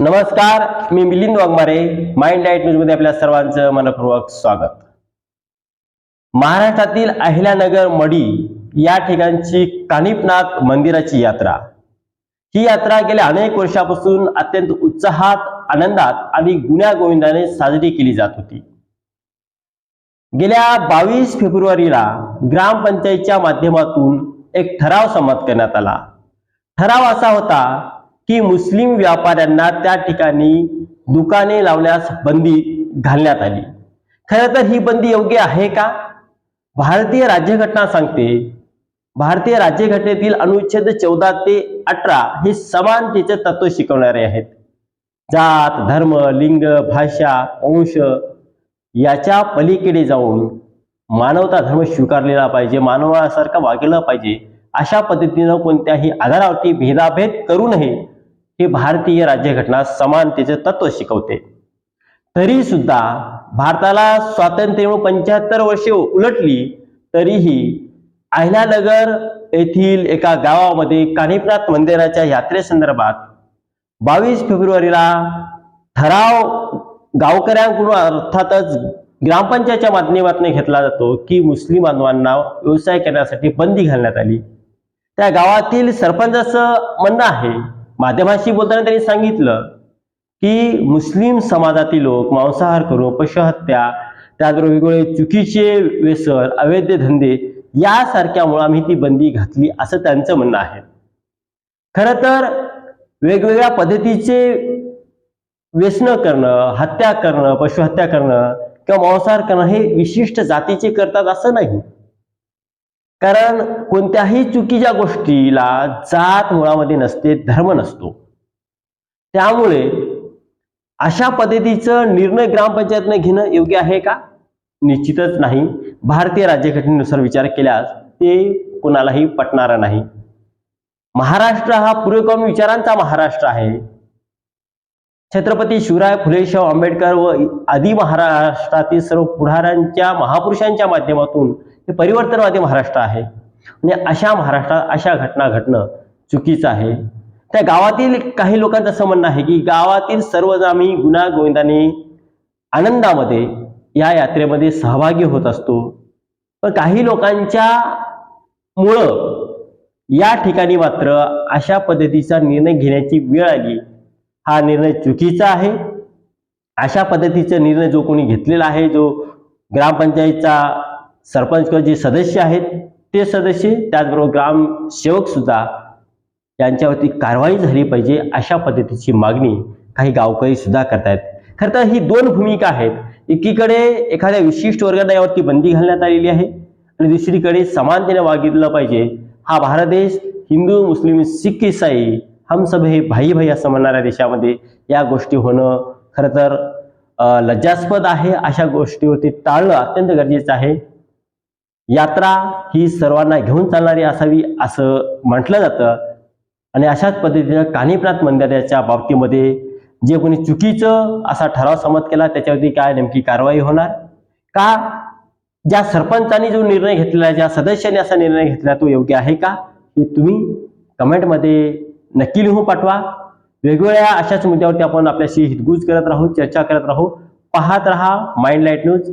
नमस्कार मी Milind Waghmare mind light न्यूजमध्ये आपल्या सर्वांचं मनपूर्वक स्वागत. महाराष्ट्रातील अहिल्यानगर मडी या ठिकाणची कानिपनाथ मंदिराची यात्रा. ही यात्रा गेल्या अनेक वर्षापासून अत्यंत उत्साहात आनंदात आणि गुण्या गोविंदाने साजरी केली जात होती. गेल्या बावीस फेब्रुवारीला ग्रामपंचायतच्या माध्यमातून एक ठराव संमत करण्यात आला. ठराव असा होता की मुस्लिम व्यापाऱ्यांना त्या ठिकाणी दुकाने लावण्यास बंदी घालण्यात आली. खरं तर ही बंदी योग्य आहे का? भारतीय राज्यघटना सांगते भारतीय राज्यघटनेतील अनुच्छेद चौदा ते अठरा हे समानतेचे तत्व शिकवणारे आहेत. जात धर्म लिंग भाषा वंश याच्या पलीकडे जाऊन मानवता धर्म स्वीकारलेला पाहिजे मानवासारखा वागलं पाहिजे अशा पद्धतीनं कोणत्याही आधारावरती भेदाभेद करू नये. हे भारतीय राज्यघटना समानतेचे तत्व शिकवते. तरी सुद्धा भारताला स्वातंत्र्य मिळून पंच्याहत्तर वर्षे उलटली तरीही अहिल्यानगर येथील एका गावामध्ये कानिपनाथ मंदिराच्या यात्रेसंदर्भात बावीस फेब्रुवारीला ठराव गावकऱ्यांकडून अर्थातच ग्रामपंचायतच्या माध्यमातून घेतला जातो की मुस्लिम बांधवांना व्यवसाय करण्यासाठी बंदी घालण्यात आली. त्या गावातील सरपंचाचं म्हणणं आहे माध्यमाशी बोलताना त्यांनी सांगितलं की मुस्लिम समाजातील लोक मांसाहार करून पशुहत्या त्याचबरोबर वेगवेगळे चुकीचे व्यसन अवैध धंदे यासारख्यामुळे आम्ही ती बंदी घातली असं त्यांचं म्हणणं आहे. खरं तर वेगवेगळ्या पद्धतीचे व्यसन करणं हत्या करणं पशुहत्या करणं किंवा मांसाहार करणं हे विशिष्ट जातीचे करतात असं नाही. कारण कोणत्याही चुकीच्या गोष्टीला जात मुळामध्ये नसते धर्म नसतो. त्यामुळे अशा पद्धतीचं निर्णय ग्रामपंचायतने घेणं योग्य आहे का? निश्चितच नाही. भारतीय राज्यघटनेनुसार विचार केल्यास ते कोणालाही पटणारा नाही. महाराष्ट्र हा पूर्वकॉमी विचारांचा महाराष्ट्र आहे. छत्रपती शिवराय फुले शाहू आंबेडकर व आदी महाराष्ट्रातील सर्व पुढाऱ्यांच्या महापुरुषांच्या माध्यमातून हे परिवर्तनवादी महाराष्ट्र आहे. आणि अशा महाराष्ट्रात अशा घटना घडणं चुकीचं आहे. त्या गावातील काही लोकांचं असं म्हणणं आहे की गावातील सर्वजण आम्ही गुन्हा गोविंदाने आनंदामध्ये या यात्रेमध्ये सहभागी होत असतो. पण काही लोकांच्या मुळं या ठिकाणी मात्र अशा पद्धतीचा निर्णय घेण्याची वेळ आली. हा निर्णय चुकीचा आहे. अशा पद्धतीचा निर्णय जो कोणी घेतलेला आहे जो ग्रामपंचायतचा सरपंच किंवा जे सदस्य आहेत ते सदस्य त्याचबरोबर ग्रामसेवक सुद्धा यांच्यावरती कारवाई झाली पाहिजे अशा पद्धतीची मागणी काही गावकरी सुद्धा करतायत. खरं तर ही दोन भूमिका आहेत. एकीकडे एखाद्या विशिष्ट वर्गाला यावरती बंदी घालण्यात आलेली आहे आणि दुसरीकडे समानतेने वागितलं पाहिजे. हा भारत देश हिंदू मुस्लिम सिख इसाई हम सब हे भाई भाई असं म्हणणाऱ्या देशामध्ये या गोष्टी होणं खरं तर लज्जास्पद आहे. अशा गोष्टीवरती टाळणं अत्यंत गरजेचं आहे. यात्रा ही सर्वांना घेऊन चालणारी असावी असं म्हटलं जातं. आणि अशाच पद्धतीनं कानिपनाथ मंदिराच्या बाबतीमध्ये जे कोणी चुकीचं असा ठराव संमत केला त्याच्यावरती काय नेमकी कारवाई होणार? का ज्या सरपंचांनी जो निर्णय घेतलेला आहे ज्या सदस्यांनी असा निर्णय घेतला तो योग्य आहे का? हे तुम्ही कमेंटमध्ये नक्की लिहून पाठवा. वेगवेगळ्या अशाच मुद्द्यावरती आपण आपल्याशी हितगुज करत राहू चर्चा करत राहू. पाहत राहा माइंड लाइट न्यूज